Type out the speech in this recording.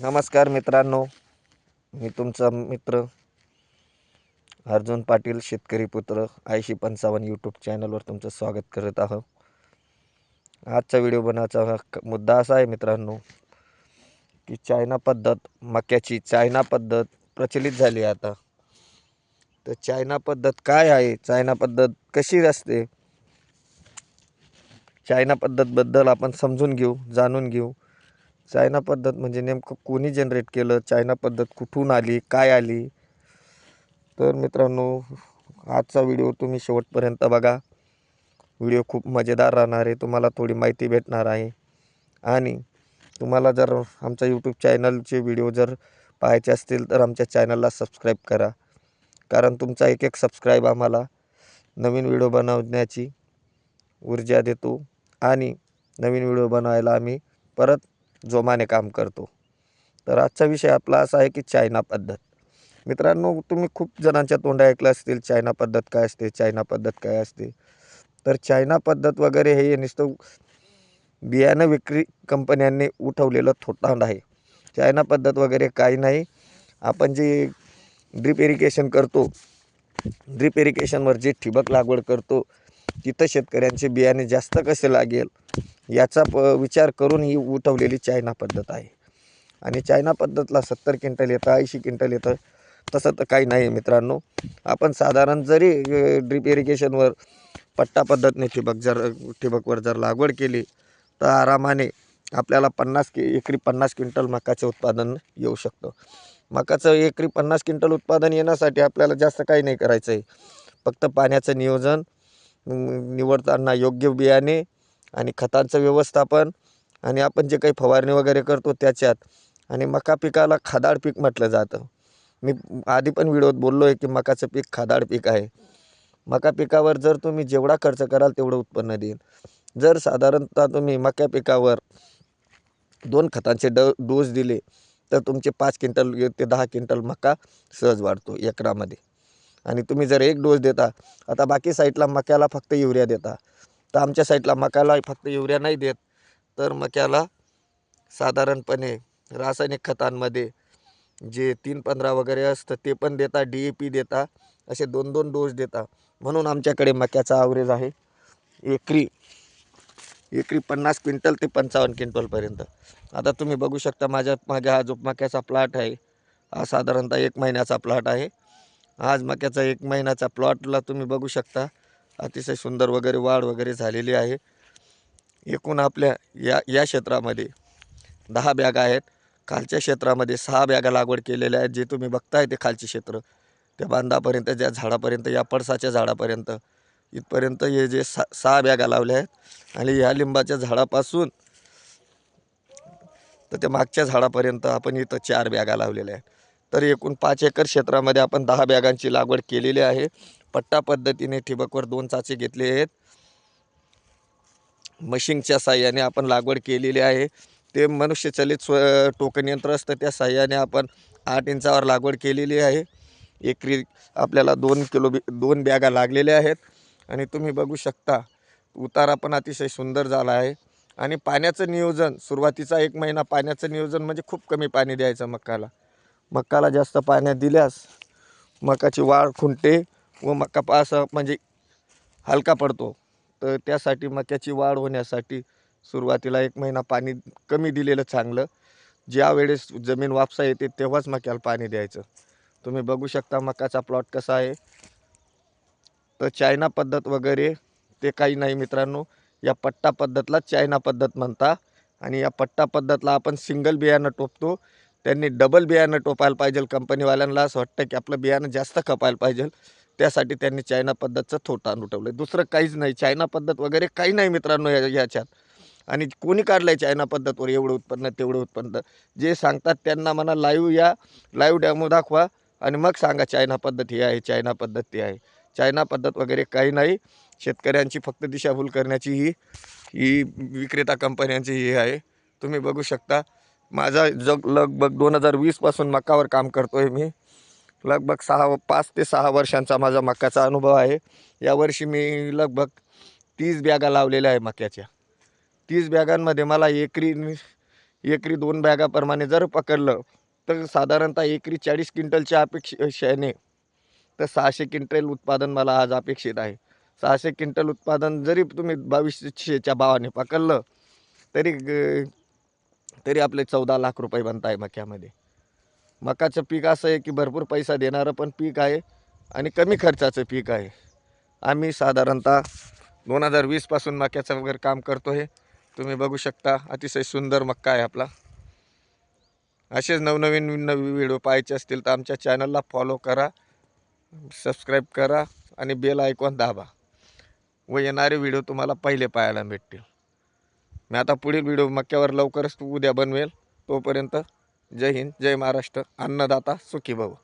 नमस्कार मित्रांनो. मी तुमचा मित्र अर्जुन पाटील शेतकरी पुत्र ऐंशी पंचावन्न यूट्यूब चॅनलवर तुमचं स्वागत करत आहो आजचा व्हिडिओ बनवायचा मुद्दा असा आहे मित्रांनो की चायना पद्धत मक्याची चायना पद्धत प्रचलित झाली आहे आता. तर चायना पद्धत काय आहे? चायना पद्धत कशी असते? चायना पद्धतबद्दल आपण समजून घेऊ जाणून घेऊ. चायना पद्धत म्हणजे नेमकं कोणी जनरेट केलं? चायना पद्धत कुठून आली? काय आली? तर मित्रांनो आजचा व्हिडिओ तुम्ही शेवटपर्यंत बघा. व्हिडिओ खूप मजेदार राहणार आहे. तुम्हाला थोडी माहिती भेटणार आहे. आणि तुम्हाला जर आमच्या यूट्यूब चॅनलचे व्हिडिओ जर पाहायचे असतील तर आमच्या चॅनलला सबस्क्राईब करा. कारण तुमचा एक एक सबस्क्राईब आम्हाला नवीन व्हिडिओ बनवण्याची ऊर्जा देतो. आणि नवीन व्हिडिओ बनवायला आम्ही परत जोमाने काम करतो. तर आजचा विषय आपला असा आहे की चायना पद्धत. मित्रांनो तुम्ही खूप जणांच्या तोंडा ऐकलं असतील चायना पद्धत काय असते चायना पद्धत काय असते. तर चायना पद्धत वगैरे हे नुसतं बियाणं विक्री कंपन्यांनी उठवलेलं थोटांड आहे. चायना पद्धत वगैरे काही नाही. आपण जे ड्रिप इरिगेशन करतो ड्रिप इरिगेशनवर जे ठिबक लागवड करतो तिथं शेतकऱ्यांचे बियाणे जास्त कसे लागेल? याचा प विचार करून ही उठवलेली चायना पद्धत आहे. आणि चायना पद्धतला सत्तर क्विंटल येतं ऐंशी क्विंटल येतं तसं तर काही नाही मित्रांनो. आपण साधारण जरी ड्रीप इरिगेशनवर पट्टा पद्धतीने ठिबक जर ठिबकवर जर लागवड केली तर आरामाने आपल्याला पन्नास कि एकरी पन्नास क्विंटल मकाचे उत्पादन येऊ शकतं. मकाचं एकरी पन्नास क्विंटल उत्पादन येण्यासाठी आपल्याला जास्त काही नाही करायचं आहे फक्त पाण्याचं नियोजन निवडताना योग्य बियाणे आणि खतांचं व्यवस्थापन आणि आपण जे काही फवारणी वगैरे करतो त्याच्यात आणि मका पिकाला खादाड पीक म्हटलं जातं. मी आधी पण व्हिडिओत बोललो आहे की मकाचं पीक खादाड पीक आहे. मका पिकावर जर तुम्ही जेवढा खर्च कराल तेवढं उत्पन्न देईल. जर साधारणतः तुम्ही मका पिकावर दोन खतांचे ड डोस दिले तर तुमचे पाच क्विंटल ते दहा क्विंटल मका सहज वाढतो एकरामध्ये. आणि तुम्ही जर एक डोस देता आता बाकी साईडला मक्याला फक्त युरिया देता. तर आमच्या साईडला मकाला फक्त युरिया नाही देत. तर मक्याला साधारणपणे रासायनिक खतांमध्ये जे तीन पंधरा वगैरे असतं ते पण देता डी ए पी देता असे दोन दोन डोस देता. म्हणून आमच्याकडे मक्याचा ॲव्हरेज आहे एकरी एकरी पन्नास क्विंटल ते पंचावन्न क्विंटलपर्यंत आता तुम्ही बघू शकता माझ्या मागे हा जो मक्याचा प्लॉट आहे हा साधारणतः एक महिन्याचा प्लॉट आहे. आज मक्याचा एक महिन्याचा प्लॉटला तुम्ही बघू शकता. अतिशय सुंदर वगैरे वाढ वगैरे झालेली आहे. एकूण आपल्या या या क्षेत्रामध्ये दहा बॅगा आहेत. खालच्या क्षेत्रामध्ये सहा बॅगा लागवड केलेल्या आहेत. जे तुम्ही बघताय ते खालचे क्षेत्र. त्या बांधापर्यंत ज्या झाडापर्यंत या पडसाच्या झाडापर्यंत. इथपर्यंत हे जे सा सहा बॅगा लावल्या आहेत. आणि ह्या लिंबाच्या झाडापासून तर त्या मागच्या झाडापर्यंत आपण इथं चार बॅगा लावलेल्या आहेत. तर एकूण पाच एकर क्षेत्रामध्ये आपण दहा बॅगांची लागवड केलेली आहे. पट्टा पद्धतीने ठिबकवर दोन चाचे घेतले आहेत. मशिंगच्या साह्याने आपण लागवड केलेली आहे. ते मनुष्यचलित स्व टोकन यंत्र असतं त्या साह्याने आपण आठ इंचावर लागवड केलेली आहे. एकरी आपल्याला दोन किलो बी दोन बॅगा लागलेल्या आहेत. आणि तुम्ही बघू शकता उतारा पण अतिशय सुंदर झाला आहे. आणि पाण्याचं नियोजन सुरुवातीचा एक महिना पाण्याचं नियोजन म्हणजे खूप कमी पाणी द्यायचं मक्काला. मक्काला जास्त पाण्यात दिल्यास मकाची वाढ खुंटे व मका पासा म्हणजे हलका पडतो. तर त्यासाठी मक्याची वाढ होण्यासाठी सुरुवातीला एक महिना पाणी कमी दिलेलं चांगलं. ज्या वेळेस जमीन वापसा येते तेव्हाच मक्याला पाणी द्यायचं. तुम्ही बघू शकता मकाचा प्लॉट कसा आहे. तर चायना पद्धत वगैरे ते काही नाही मित्रांनो. या पट्टा पद्धतला चायना पद्धत म्हणता. आणि या पट्टा पद्धतला आपण सिंगल बियाणं टोपतो. त्यांनी डबल बियाणं टोपायला पाहिजे कंपनीवाल्यांना. असं वाटतं की आपलं बियाणं जास्त खपायला पाहिजे. त्यासाठी त्यांनी चायना पद्धतचं थोटान उठवलं दुसरं काहीच नाही. चायना पद्धत वगैरे काही नाही मित्रांनो या याच्यात. आणि कोणी काढलं आहे चायना पद्धतवर एवढं उत्पन्न तेवढं उत्पन्न? जे सांगतात त्यांना म्हणा लाईव्ह या लाईव्ह डॅमो दाखवा आणि मग सांगा चायना पद्धत ही आहे चायना पद्धत ती आहे. चायना पद्धत वगैरे काही नाही. शेतकऱ्यांची फक्त दिशाभूल करण्याची ही ही विक्रेता कंपन्यांची ही आहे. तुम्ही बघू शकता. माझा जग लगभग दोन हजार वीसपासून मकावर काम करतो आहे मी. लगभग सहा पाच ते सहा वर्षांचा माझा मक्याचा अनुभव आहे. यावर्षी मी लगभग तीस बॅगा लावलेल्या आहे मक्याच्या. तीस बॅगांमध्ये मला एकरी एकरी दोन बॅगाप्रमाणे जर पकडलं तर साधारणतः एकरी चाळीस क्विंटलच्या अपेक्षेने तर सहाशे क्विंटल उत्पादन मला आज अपेक्षित आहे. सहाशे क्विंटल उत्पादन जरी तुम्ही बावीसशेच्या भावाने पकडलं तरी तरी आपले चौदा लाख रुपये बनत आहे मक्यामध्ये. मकाचं पीक असं आहे की भरपूर पैसा देणारं पण पीक आहे आणि कमी खर्चाचं पीक आहे. आम्ही साधारणतः दोन हजार वीसपासून मक्याचं वगैरे काम करतो आहे तुम्ही बघू शकता अतिशय सुंदर मक्का आहे आपला. असेच नवनवीन नवीन व्हिडिओ पाहायचे असतील तर आमच्या चॅनलला फॉलो करा सबस्क्राईब करा आणि बेल ऐकून दाबा. व येणारे व्हिडिओ तुम्हाला पहिले पाहायला भेटतील. मी आता पुढील व्हिडिओ मक्यावर लवकरच उद्या बनवेल. तोपर्यंत जय हिंद जय महाराष्ट्र. अन्नदाता सुखी भव.